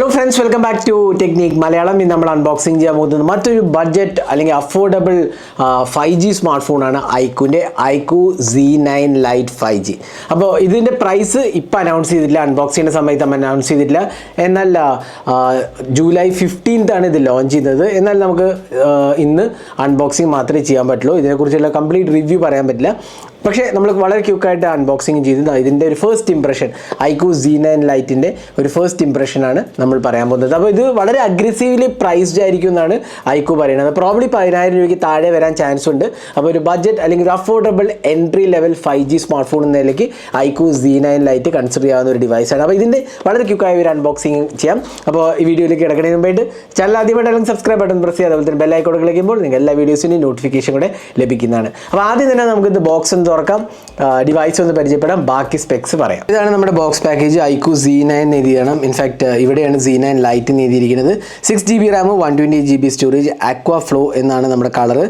Hello friends welcome back to technique Malayalam ഇന്ന് നമ്മൾ unboxing ചെയ്യാൻ പോകുന്നത് മറ്റൊരു ബഡ്ജറ്റ് അല്ലെങ്കിൽ അഫോർഡബിൾ ഫൈവ് ജി സ്മാർട്ട് ഫോണാണ് ഐക്കുവിന്റെ iQOO C nine light five G അപ്പോൾ ഇതിന്റെ പ്രൈസ് ഇപ്പം അനൗൺസ് ചെയ്തിട്ടില്ല. അൺബോക്സ് ചെയ്യുന്ന സമയത്ത് നമ്മൾ അനൗൺസ് ചെയ്തിട്ടില്ല. എന്നാൽ ജൂലൈ ഫിഫ്റ്റീൻത്ത് ആണ് ഇത് ലോഞ്ച് ചെയ്യുന്നത് എന്നാൽ നമുക്ക് ഇന്ന് അൺബോക്സിങ് മാത്രമേ ചെയ്യാൻ പറ്റുള്ളൂ. ഇതിനെക്കുറിച്ചുള്ള കംപ്ലീറ്റ് റിവ്യൂ പറയാൻ പറ്റില്ല. പക്ഷേ നമ്മൾ വളരെ ക്യൂക്കായിട്ട് അൺബോക്സിങ് ചെയ്തത്. ഇതിന്റെ ഒരു first impression iQOO C nine ലൈറ്റിന്റെ ഒരു ഫസ്റ്റ് ഇംപ്രഷനാണ് നമ്മൾ പറയാൻ പോകുന്നത്. അപ്പോൾ ഇത് വളരെ അഗ്രസീവ്ലി പ്രൈസ്ഡ് ആയിരിക്കും എന്നാണ് ഐക്കു പറയുന്നത്. പ്രോബ്ലി പതിനായിരം രൂപയ്ക്ക് താഴെ വരാൻ ചാൻസ് ഉണ്ട്. അപ്പോൾ ഒരു ബഡ്ജറ്റ് അല്ലെങ്കിൽ ഒരു affordable entry level five G smart phone എന്ന നിലയ്ക്ക് iQOO C nine light consider ചെയ്യാവുന്ന ഒരു ഡിവൈസാണ് അപ്പോൾ ഇതിന്റെ വളരെ ക്യൂക്കായ ഒരു അൺബോക്സിങ് ചെയ്യാം. അപ്പോൾ ഈ വീഡിയോയിലേക്ക് കിടക്കുന്നതിന് മുമ്പായിട്ട് ചാനൽ ആദ്യമായിട്ടാലും സബ്സ്ക്രൈബ് ബട്ടൺ പ്രസ് ചെയ്യുക. അതുപോലെ തന്നെ ബെല്ലൈക്കോട് ക്ലിക്കുമ്പോൾ നിങ്ങൾക്ക് എല്ലാ വീഡിയോസിന്റെയും നോട്ടിഫിക്കേഷൻ കൂടെ ലഭിക്കുന്നതാണ്. അപ്പോൾ ആദ്യം തന്നെ നമുക്ക് ഇത് ബോക്സ് ഒന്ന് തുറക്കാം. ഡിവൈസ് ഒന്ന് പരിചയപ്പെടാം. ബാക്കി സ്പെക്സ് പറയാം. ഇതാണ് നമ്മുടെ box package iQOO C nine എഴുതിയാണ് in fact ഇവിടെയാണ് സി നയൻ ലൈറ്റ് എഴുതിയിരിക്കുന്നത്. Six G B RAM one twenty G B storage aqua flow എന്നാണ് നമ്മുടെ കളർ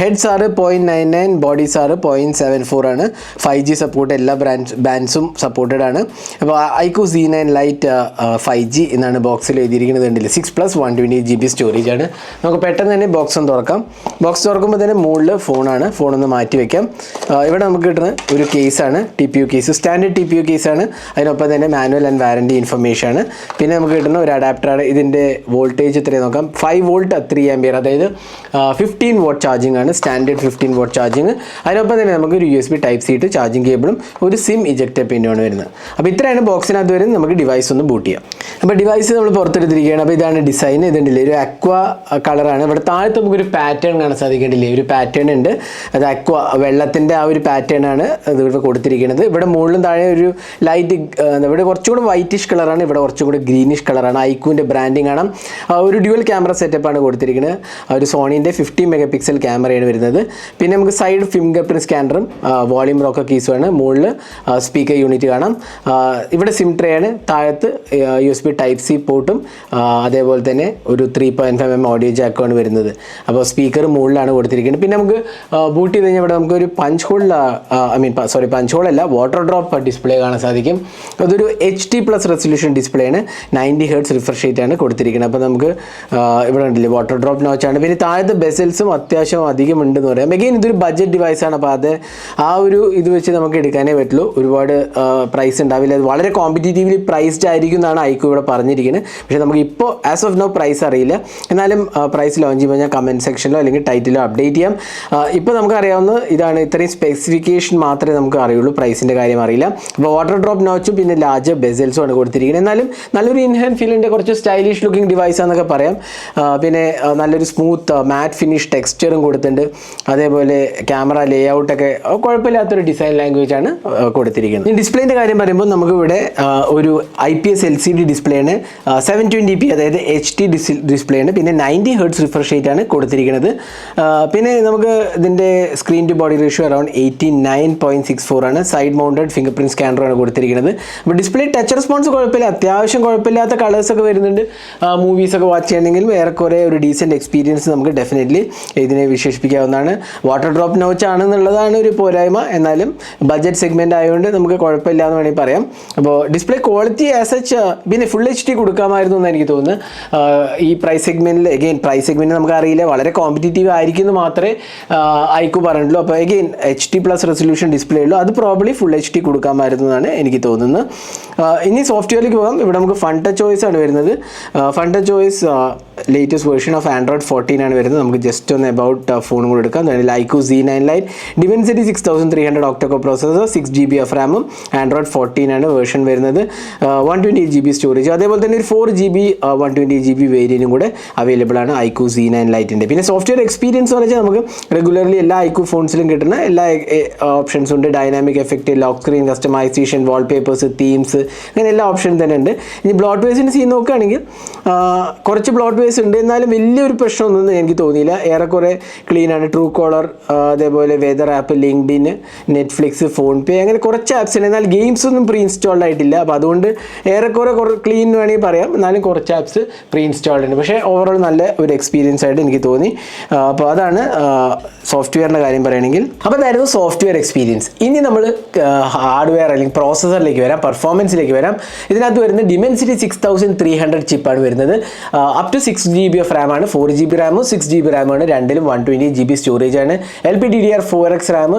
ഹെഡ്സ് ആറ് പോയിന്റ് നയൻ നയൻ ബോഡീസ് ആറ് പോയിന്റ് സെവൻ ഫോർ ആണ്. ഫൈവ് ജി സപ്പോർട്ട് എല്ലാ brand ബാൻഡ്സും supported ആണ്. അപ്പോൾ iQOO C nine light five G എന്നാണ് ബോക്സിൽ എഴുതിയിരിക്കുന്നത് കണ്ടില്ല? Six plus one twenty G B storage ആണ്. നമുക്ക് പെട്ടെന്ന് തന്നെ ബോക്സ് ഒന്ന് തുറക്കാം. ബോക്സ് തുറക്കുമ്പോൾ തന്നെ മുകളിൽ ഫോണാണ് ഫോണൊന്ന് മാറ്റി വെക്കാം. ആ, ഇവിടെ നമുക്ക് കിട്ടുന്ന ഒരു കേസാണ് T P U case standard T P U കേസാണ് അതിനൊപ്പം തന്നെ മാനുവൽ ആൻഡ് വാറന്റി ഇൻഫർമേഷൻ ആണ്. പിന്നെ നമുക്ക് കിട്ടുന്ന ഒരു അഡാപ്റ്ററാണ് ഇതിന്റെ വോൾട്ടേജ് ഇത്രയും നോക്കാം? ഫൈവ് വോൾട്ട് ത്രീ ആംബിയർ അതായത് ഫിഫ്റ്റീൻ വോട്ട് ചാർജിംഗ് ആണ്. സ്റ്റാൻഡേർഡ് ഫിഫ്റ്റീൻ വോട്ട് ചാർജിങ് അതിനൊപ്പം തന്നെ നമുക്ക് ഒരു U S B type C charging കേബിളും ഒരു സിം ഇജക്റ്റർ പിന്നുമാണ് വരുന്നത്. അപ്പോൾ ഇത്രയാണ് ബോക്സിനകത്ത് വരുന്നത്. നമുക്ക് ഡിവൈസ് ഒന്ന് ബൂട്ട് ചെയ്യാം. അപ്പോൾ ഡിവൈസ് നമ്മൾ പുറത്തെടുത്തിരിക്കുകയാണ്. അപ്പോൾ ഇതാണ് ഡിസൈൻ ഇതുണ്ടല്ലേ ഒരു അക്വ കളറാണ് ഇവിടെ താഴത്ത് നമുക്കൊരു പാറ്റേൺ കാണാൻ സാധിക്കേണ്ടില്ലേ ഒരു പാറ്റേൺ ഉണ്ട്. അത് അക്വ വെള്ളത്തിന്റെ ആ ഒരു പാറ്റേൺ ആണ് ഇവിടെ കൊടുത്തിരിക്കുന്നത്. ഇവിടെ മുകളിലും താഴെ ഒരു ലൈറ്റ് ഇവിടെ കുറച്ചുകൂടി വൈറ്റിഷ് കളറാണ് ഇവിടെ കുറച്ചും കൂടെ ഗ്രീനിഷ് കളറാണ് ഐക്കൂന്റെ ബ്രാൻഡിങ് ആണ് ഒരു ഡ്യുവൽ ക്യാമറ സെറ്റപ്പാണ് കൊടുത്തിരിക്കുന്നത്. ഒരു സോണീന്റെ ഫിഫ്റ്റി മെഗാ പിക്സൽ ക്യാമറയാണ് വരുന്നത്. പിന്നെ നമുക്ക് സൈഡ് ഫിംഗർ പ്രിന്റ് സ്കാനറും വോളിയം റോക്കർ കീസുമാണ് മുകളിൽ സ്പീക്കർ യൂണിറ്റ് കാണാം. ഇവിടെ സിം ട്രേ ആണ്. താഴത്ത് U S B type C പോർട്ടും അതേപോലെ തന്നെ ഒരു three point five M audio ജാക്കുമാണ് വരുന്നത്. അപ്പോൾ സ്പീക്കർ മുകളിലാണ് കൊടുത്തിരിക്കുന്നത്. പിന്നെ നമുക്ക് ബൂട്ട് ചെയ്ത് കഴിഞ്ഞാൽ ഇവിടെ നമുക്ക് ഒരു punch hole I mean sorry punch hole അല്ല വാട്ടർ ഡ്രോപ്പ് ഡിസ്പ്ലേ കാണാൻ സാധിക്കും. അതൊരു H D plus resolution display ആണ്. നയന്റി ഹേർട്സ് റിഫ്രഷ് ആണ് കൊടുത്തിരിക്കുന്നത്. അപ്പോൾ നമുക്ക് ഇവിടെ ഉണ്ടല്ലേ വാട്ടർ ഡ്രോപ്പ് നോച്ച് ആണ്. പിന്നെ താഴത്തെ ബെസൽസും അത്യാവശ്യം അധികം ഉണ്ടെന്ന് പറയാം അഗെയിൻ ഇതൊരു ബഡ്ജറ്റ് ആണ്. അപ്പോൾ അത് ആ ഒരു ഇത് വെച്ച് നമുക്ക് എടുക്കാനേ പറ്റുള്ളൂ. ഒരുപാട് പ്രൈസ് ഉണ്ടാവില്ല. അത് വളരെ കോമ്പറ്റീറ്റീവ്ലി പ്രൈസ്ഡ് ആയിരിക്കും എന്നാണ് ഐക്കു ഇവിടെ പറഞ്ഞിരിക്കുന്നത്. പക്ഷേ നമുക്ക് ഇപ്പോൾ ആസ് ഓഫ് നോ പ്രൈസ് അറിയില്ല. എന്നാലും പ്രൈസ് ലോഞ്ച് ചെയ്യുമ്പോൾ ഞാൻ കമന്റ് സെക്ഷനിലോ അല്ലെങ്കിൽ ടൈറ്റിലോ അപ്ഡേറ്റ് ചെയ്യാം. ഇപ്പോൾ നമുക്ക് അറിയാവുന്ന ഇതാണ് ഇത്രയും സ്പെസിഫിക്കേഷൻ മാത്രമേ നമുക്ക് അറിയുള്ളൂ പ്രൈസിന്റെ കാര്യം അറിയില്ല. അപ്പോൾ വാട്ടർ ഡ്രോപ്പ് നോച്ചും പിന്നെ ലാർജ് ബെസൽസും ആണ് കൊടുത്തിരിക്കുന്നത്. എന്നാലും നല്ലൊരു ഇൻഹാൻ ഫീലിന്റെ കുറച്ച് സ്റ്റൈലിഷ് ലുക്കിംഗ് ഡിവൈസ് ആണെന്നൊക്കെ പറയാം. പിന്നെ നല്ലൊരു സ്മൂത്ത് മാറ്റ് ഫിനിഷ് ടെക്സ്ചറും കൊടുത്തിട്ടുണ്ട്. അതേപോലെ ക്യാമറ ലേ ഔട്ടൊക്കെ കുഴപ്പമില്ലാത്തൊരു ഡിസൈൻ ലാംഗ്വേജ് ആണ് കൊടുത്തിരിക്കുന്നത്. ഈ ഡിസ്പ്ലേന്റെ കാര്യം പറയുമ്പോൾ നമുക്ക് ഇവിടെ ഒരു I P S L C D display ആണ്. സെവൻ ട്വന്റി പി അതായത് എച്ച് ഡി ഡിസ്പ്ലേ ആണ്. പിന്നെ നയന്റി ഹേർട്സ് റിഫ്രഷ് റേറ്റ് ആണ് കൊടുത്തിരിക്കുന്നത്. പിന്നെ നമുക്ക് ഇതിന്റെ screen to body ratio around eighty nine point six four ആണ്. സൈഡ് മൗണ്ടഡ് ഫിംഗർ പ്രിന്റ് സ്കാനറാണ് കൊടുത്തിരിക്കുന്നത്. അപ്പോൾ ഡിസ്പ്ലേ ടച്ച് റെസ്പോൺസ് കുഴപ്പമില്ല. അത്യാവശ്യം കുഴപ്പമില്ലാത്ത കളേഴ്സ് ഒക്കെ വരുന്നുണ്ട്. മൂവീസ് ഒക്കെ വാച്ച് ചെയ്യണമെങ്കിൽ ഏറെക്കുറെ ഒരു ഡീസന്റ് എക്സ്പീരിയൻസ് നമുക്ക് ഡെഫിനറ്റ്ലി ഇതിനെ വിശേഷിപ്പിക്കാവുന്നതാണ്. വാട്ടർ ഡ്രോപ്പ് നോച്ച് ആണെന്നുള്ളതാണ് ഒരു പോരായ്മ. എന്നാലും ബഡ്ജറ്റ് സെഗ്മെന്റ് ആയതുകൊണ്ട് നമുക്ക് കുഴപ്പമില്ല എന്ന് വേണമെങ്കിൽ പറയാം. അപ്പോൾ ഡിസ്പ്ലേ ക്വാളിറ്റി ആസ് സച്ച് പിന്നെ ഫുൾ എച്ച് ഡി കൊടുക്കാമായിരുന്നു എന്ന് എനിക്ക് തോന്നുന്നു. ഈ പ്രൈസ് സെഗ്മെന്റിൽ എഗെയിൻ പ്രൈസ് സെഗ്മെന്റ് നമുക്ക് അറിയില്ല വളരെ കോമ്പറ്റീറ്റീവ് ആയിരിക്കും എന്ന് മാത്രമേ ഐക്കു പറഞ്ഞിട്ടുള്ളൂ. അപ്പോൾ again H D plus resolution display ഉള്ളൂ. അത് പ്രോബ്ലി ഫുൾ എച്ച് ഡി കൊടുക്കാമായിരുന്നതാണ് എനിക്ക് തോന്നുന്നത്. ഇനി സോഫ്റ്റ്വെയറിലേക്ക് പോകാം. ഇവിടെ നമുക്ക് ഫണ്ട് ചോയ്സ് ആണ് വരുന്നത്. Funtouch latest version of Android fourteen ആണ് വരുന്നത്. നമുക്ക് ജസ്റ്റ് ഒന്ന് അബൌട്ട് ഫോൺ കൂടെ എടുക്കാം. IQOO C nine light Dimensity six thousand three hundred octacore processor six G B F റാമും ആൻഡ്രോയിഡ് ഫോർട്ടീൻ ആണ് വേർഷൻ വരുന്നത്. One twenty G B storage അതേപോലെ തന്നെ ഒരു four G B one twenty G B വേരിയനും കൂടെ available ആണ് ഐക്കു C nine ലൈറ്റിന്റെ പിന്നെ സോഫ്റ്റ്വെയർ എക്സ്പീരിയൻസ് എന്ന് വെച്ചാൽ നമുക്ക് റെഗുലർലി എല്ലാ ഐക്കു ഫോൺസിലും കിട്ടുന്ന എല്ലാ ഓപ്ഷൻസും ഉണ്ട്. Dynamic effect lock screen customisation wallpapers themes അങ്ങനെ എല്ലാ ഓപ്ഷനും തന്നെ ഉണ്ട്. ഇനി ബ്ലോട്ട് വേസിന്റെ സീൻ നോക്കുകയാണെങ്കിൽ കുറച്ച് ബ്ലോട്ട് വേസ് ഉണ്ട്. എന്നാലും വലിയൊരു പ്രശ്നമൊന്നും എനിക്ക് തോന്നിയില്ല. ഏറെക്കുറെ ക്ലീൻ ആണ്. ട്രൂ കോളർ അതേപോലെ weather app LinkedIn Netflix PhonePe അങ്ങനെ കുറച്ച് ആപ്സ് ഉണ്ട്. എന്നാൽ ഗെയിംസ് ഒന്നും പ്രീ ഇൻസ്റ്റാൾഡ് ആയിട്ടില്ല. അപ്പോൾ അതുകൊണ്ട് ഏറെക്കുറെ കുറേ ക്ലീൻ വേണമെങ്കിൽ പറയാം. എന്നാലും കുറച്ച് ആപ്സ് പ്രീ ഇൻസ്റ്റാൾഡ് ഉണ്ട്. പക്ഷേ ഓവറോൾ നല്ല ഒരു എക്സ്പീരിയൻസ് ആയിട്ട് എനിക്ക് തോന്നി. അപ്പോൾ അതാണ് സോഫ്റ്റ്വെയറിന്റെ കാര്യം പറയുകയാണെങ്കിൽ. അപ്പോൾ സോഫ്റ്റ്വെയർ എക്സ്പീരിയൻസ് ഇനി നമ്മൾ ഹാർഡ്വെയർ അല്ലെങ്കിൽ പ്രോസസ്സറിലേക്ക് വരാം പെർഫോമൻസിലേക്ക് വരാം. ഇതിനകത്ത് വരുന്നത് Dimensity six thousand three hundred ചിപ്പാണ് വരുന്നത്. Up to six G B of റാമാണ് four G B റാമും സിക്സ് ജി ബി റാമാണ് രണ്ടിലും one twenty G B storage ആണ്. L P D D R four X RAM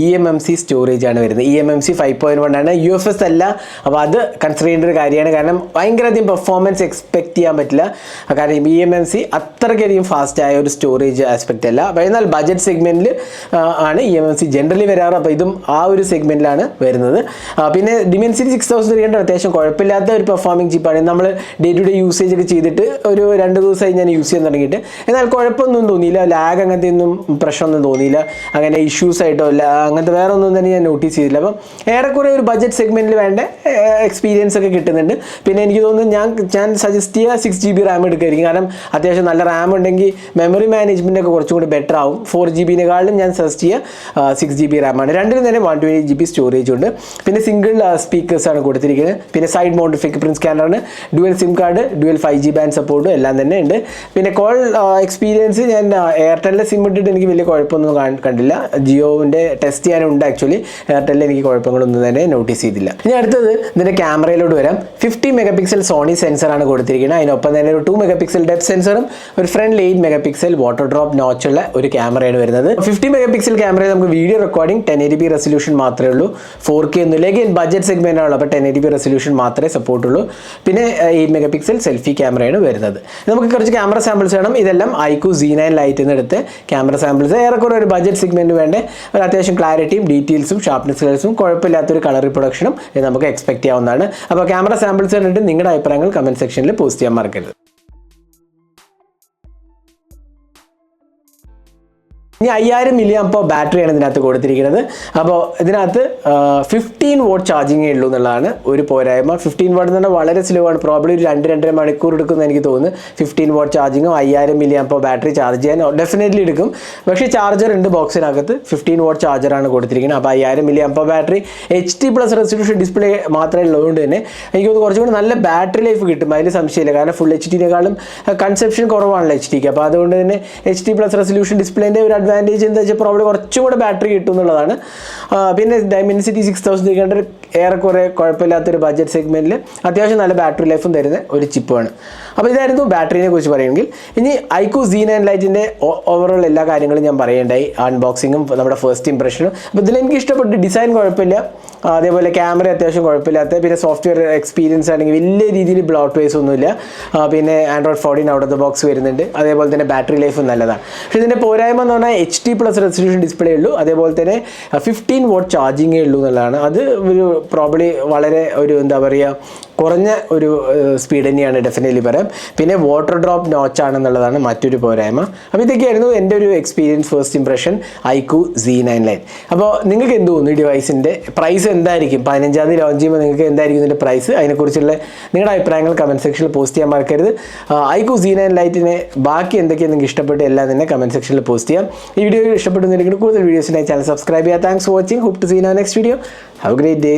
E M M C storage ആണ് വരുന്നത്. E M M C five point one ആണ്. U F S അല്ല. അപ്പോൾ അത് consider ചെയ്യേണ്ട ഒരു കാര്യമാണ്. കാരണം ഭയങ്കര അധികം പെർഫോമൻസ് എക്സ്പെക്ട് ചെയ്യാൻ പറ്റില്ല. കാരണം ഇ എം എം സി അത്രയ്ക്കധികം ഫാസ്റ്റ് ആയ ഒരു സ്റ്റോറേജ് ആസ്പെക്റ്റ് അല്ല. എന്നാൽ ബജറ്റ് സെഗ്മെന്റിൽ ആണ് E M M C generally വരാറ്. അപ്പോൾ ഇതും ആ ഒരു സെഗ്മെന്റിലാണ് വരുന്നത്. പിന്നെ Dimensity six thousand three hundred അത്യാവശ്യം കുഴപ്പമില്ലാത്ത ഒരു പെർഫോമിംഗ് ചിപ്പാണ് നമ്മൾ ഡേ ടു ഡേ യൂസേജ് ഒക്കെ ചെയ്തിട്ട് ഒരു രണ്ട് ദിവസമായി ഞാൻ യൂസ് ചെയ്യാൻ തുടങ്ങിയിട്ട്. എന്നാൽ കുഴപ്പമൊന്നും തോന്നിയില്ല. ലാഗ് അങ്ങനത്തെ ഒന്നും പ്രശ്നമൊന്നും തോന്നിയില്ല. അങ്ങനെ ഇഷ്യൂസ് ആയിട്ടോ അങ്ങനത്തെ വേറെ ഒന്നും തന്നെ ഞാൻ നോട്ടീസ് ചെയ്തില്ല. അപ്പം ഏറെക്കുറെ ഒരു ബജറ്റ് സെഗ്മെന്റിൽ വേണ്ട എക്സ്പീരിയൻസ് ഒക്കെ കിട്ടുന്നുണ്ട്. പിന്നെ എനിക്ക് തോന്നുന്നു ഞാൻ ഞാൻ സജസ്റ്റ് ചെയ്യുക സിക്സ് ജി ബി റാം എടുക്കുമായിരിക്കും കാരണം അത്യാവശ്യം നല്ല റാം ഉണ്ടെങ്കിൽ മെമ്മറി മാനേജ്മെന്റ് ഒക്കെ കുറച്ചും കൂടി ബെറ്റർ ആവും. ഫോർ ജി ബിനെക്കാളും ഞാൻ സജസ്റ്റ് ചെയ്യുക സിക്സ് ജി ബി റാമാണ് രണ്ടിനും തന്നെ one twenty G B storage ഉണ്ട്. പിന്നെ സിംഗിൾ സ്പീക്കേഴ്സ് ആണ് കൊടുത്തിരിക്കുന്നത്. പിന്നെ side mount finger print സ്കാനറാണ് dual SIM card dual five G band സപ്പോർട്ടും എല്ലാം തന്നെ ഉണ്ട്. പിന്നെ കോൾ എക്സ്പീരിയൻസ് ഞാൻ എയർടെലിന്റെ സിം ഇട്ടിട്ട് എനിക്ക് വലിയ കുഴപ്പമൊന്നും കാണ്- കണ്ടില്ല. ജിയോവിന്റെ ടെസ്റ്റ് ചെയ്യാനുണ്ട് ആക്ച്വലി എയർടെല്ലിൽ എനിക്ക് കുഴപ്പങ്ങളൊന്നും തന്നെ നോട്ടീസ് ചെയ്തില്ല. ഇനി അടുത്തത് ഇതിന്റെ ക്യാമറയിലോട്ട് വരാം. ഫിഫ്റ്റി മെഗാ പിക്സൽ സോണി സെൻസറാണ് കൊടുത്തിരിക്കുന്നത്. അതിനൊപ്പം തന്നെ ഒരു ടു മെഗാ പിക്സൽ ഡെപ്ത് സെൻസറും ഒരു front eight mega pixel water drop നോച്ചുള്ള ഒരു ക്യാമറയാണ് വരുന്നത്. ഫിഫ്റ്റി മെഗാ പിക്സൽ ക്യാമറയിൽ നമുക്ക് video recording ten A B resolution മാത്രമേ ഉള്ളൂ. ഫോർ കെ ഒന്നും ഇല്ലെങ്കിൽ ബഡ്ജറ്റ് സെഗ്മെന്റ് ആണല്ലോ. അപ്പോൾ ടെൻ എ ബി റെസൊല്യൂഷൻ മാത്രമേ സപ്പോർട്ട് ഉള്ളൂ. പിന്നെ എയ്റ്റ് മെഗാ പിക്സൽ സെൽഫി ക്യാമറയാണ് വരുന്നത്. നമുക്ക് കുറച്ച് ക്യാമറ സാമ്പിൾസ് വേണം. ഇതെല്ലാം ഐക്കു സി നയൻ ലൈറ്റിൽ നിന്ന് എടുത്ത് ക്യാമറ സാമ്പിൾസ് ഏറെക്കുറെ ഒരു ബഡ്ജറ്റ് സെഗ്മെന്റ് വേണ്ട. ഒരു അത്യാവശ്യം ക്ലാരിറ്റിയും ഡീറ്റെയിൽസും ഷാർപ്നെസ് കളേഴ്സും കുഴപ്പമില്ലാത്തൊരു കളർ റിപ്രൊഡക്ഷനും നമുക്ക് എക്സ്പെക്ട് ചെയ്യാവുന്നതാണ്. അപ്പോൾ ക്യാമറ സാമ്പിൾസ് കണ്ടിട്ട് നിങ്ങളുടെ അഭിപ്രായങ്ങൾ കമന്റ് സെക്ഷനിൽ പോസ്റ്റ് ചെയ്യാൻ മറക്കരുത്. ഇനി അയ്യായിരം മില്ലി അപ്പോൾ ബാറ്ററിയാണ് ഇതിനകത്ത് കൊടുത്തിരിക്കുന്നത്. അപ്പോൾ ഇതിനകത്ത് ഫിഫ്റ്റീൻ വോട്ട് ചാർജിങ്ങേ ഉള്ളൂ എന്നുള്ളതാണ് ഒരു പോരായ്മ. ഫിഫ്റ്റീൻ വോട്ട് എന്ന് പറഞ്ഞാൽ വളരെ സ്ലോ ആണ്. പ്രോബ്ലി ഒരു രണ്ട് രണ്ടര മണിക്കൂർ എടുക്കുമെന്ന് എനിക്ക് തോന്നുന്നു. ഫിഫ്റ്റീൻ വോട്ട് ചാർജിങ്ങും അയ്യായിരം മില്ലി അപ്പോൾ ബാറ്ററി ചാർജ് ചെയ്യാൻ ഡെഫിനറ്റ്ലി എടുക്കും. പക്ഷേ ചാർജർ ഉണ്ട് ബോക്സിനകത്ത് ഫിഫ്റ്റീൻ വോട്ട് ചാർജറാണ് കൊടുത്തിരിക്കുന്നത്. അപ്പോൾ അയ്യായിരം മില്ലി അപ്പോൾ battery H D plus resolution display മാത്രമേ ഉള്ളതുകൊണ്ട് തന്നെ എനിക്ക് തോന്നുന്നു കുറച്ചും കൂടി നല്ല ബാറ്ററി ലൈഫ് കിട്ടും. അതിൽ സംശയമില്ല. കാരണം ഫുൾ എച്ച് ടിനേക്കാളും കൺസെപ്ഷൻ കുറവാണല്ലോ എച്ച് ടിക്ക് അപ്പോൾ അതുകൊണ്ട് തന്നെ എച്ച് ടി പ്ലസ് റെസൊല്യൂഷൻ ഡിസ്പ്ലേന്റെ ഒരു അഡ്വാന്റേജ് എന്താ വെച്ചാൽ പ്രോബ്ലം കുറച്ചും കൂടെ ബാറ്ററി കിട്ടും എന്നുള്ളതാണ്. പിന്നെ Dimensity six thousand three hundred ഏറെക്കുറെ കുഴപ്പമില്ലാത്തൊരു ബഡ്ജറ്റ് സെഗ്മെന്റിൽ അത്യാവശ്യം നല്ല ബാറ്ററി ലൈഫും തരുന്ന ഒരു ചിപ്പാണ് അപ്പോൾ ഇതായിരുന്നു ബാറ്ററിനെ കുറിച്ച് പറയുമെങ്കിൽ ഇനി ഐക്കു സീൻ ആൻഡ് ലൈറ്റിന്റെ ഓവറോൾ എല്ലാ കാര്യങ്ങളും ഞാൻ പറയേണ്ടായി അൺബോക്സിങ്ങും നമ്മുടെ ഫസ്റ്റ് ഇംപ്രഷനും അപ്പോൾ ഇതിൽ എനിക്ക് ഇഷ്ടപ്പെട്ടു. ഡിസൈൻ കുഴപ്പമില്ല. അതേപോലെ ക്യാമറ അത്യാവശ്യം കുഴപ്പമില്ലാത്ത പിന്നെ സോഫ്റ്റ്വെയർ എക്സ്പീരിയൻസ് ആണെങ്കിൽ വലിയ രീതിയിൽ ബ്ലോട്ട് വേസ് ഒന്നുമില്ല. പിന്നെ Android fourteen out of the box വരുന്നുണ്ട്. അതേപോലെ തന്നെ ബാറ്ററി ലൈഫും നല്ലതാണ്. പക്ഷേ ഇതിന്റെ പോരായ്മ എന്ന് പറഞ്ഞാൽ H D plus resolution display ഉള്ളൂ. അതേപോലെ തന്നെ ഫിഫ്റ്റീൻ വോട്ട് ചാർജിങ്ങേ ഉള്ളൂ എന്നുള്ളതാണ്. അത് ഒരു പ്രോബ്ലി വളരെ ഒരു എന്താ പറയുക കുറഞ്ഞ ഒരു സ്പീഡ് തന്നെയാണ് ഡെഫിനറ്റ്ലി പറയാം. പിന്നെ വാട്ടർ ഡ്രോപ്പ് നോച്ച് ആണെന്നുള്ളതാണ് മറ്റൊരു പോരായ്മ. അപ്പോൾ ഇതൊക്കെയായിരുന്നു എന്റെ ഒരു experience first impression iQOO C nine line അപ്പോൾ നിങ്ങൾക്ക് എന്ത് തോന്നുന്നു ഈ ഡിവൈസിന്റെ പ്രൈസ് എന്തായിരിക്കും? പതിനഞ്ചാം തീയതി ലോഞ്ച് ചെയ്യുമ്പോൾ നിങ്ങൾക്ക് എന്തായിരിക്കും ഇതിന്റെ പ്രൈസ് അതിനെക്കുറിച്ചുള്ള നിങ്ങളുടെ അഭിപ്രായങ്ങൾ കമന്റ് സെക്ഷനിൽ പോസ്റ്റ് ചെയ്യാൻ മറക്കരുത്. ഐക്കു സി നയൻ ലൈറ്റിനെ ബാക്കി എന്തൊക്കെയാണ് നിങ്ങൾക്ക് ഇഷ്ടപ്പെട്ട് എല്ലാം തന്നെ കമന്റ് സെക്ഷനിൽ പോസ്റ്റ് ചെയ്യാം. ഈ വീഡിയോ ഇഷ്ടപ്പെടുന്നുണ്ടെങ്കിൽ കൂടുതൽ വീഡിയോസിനായി ചാനൽ സബ്സ്ക്രൈബ് ചെയ്യുക. Thanks for watching hope to see next video have great day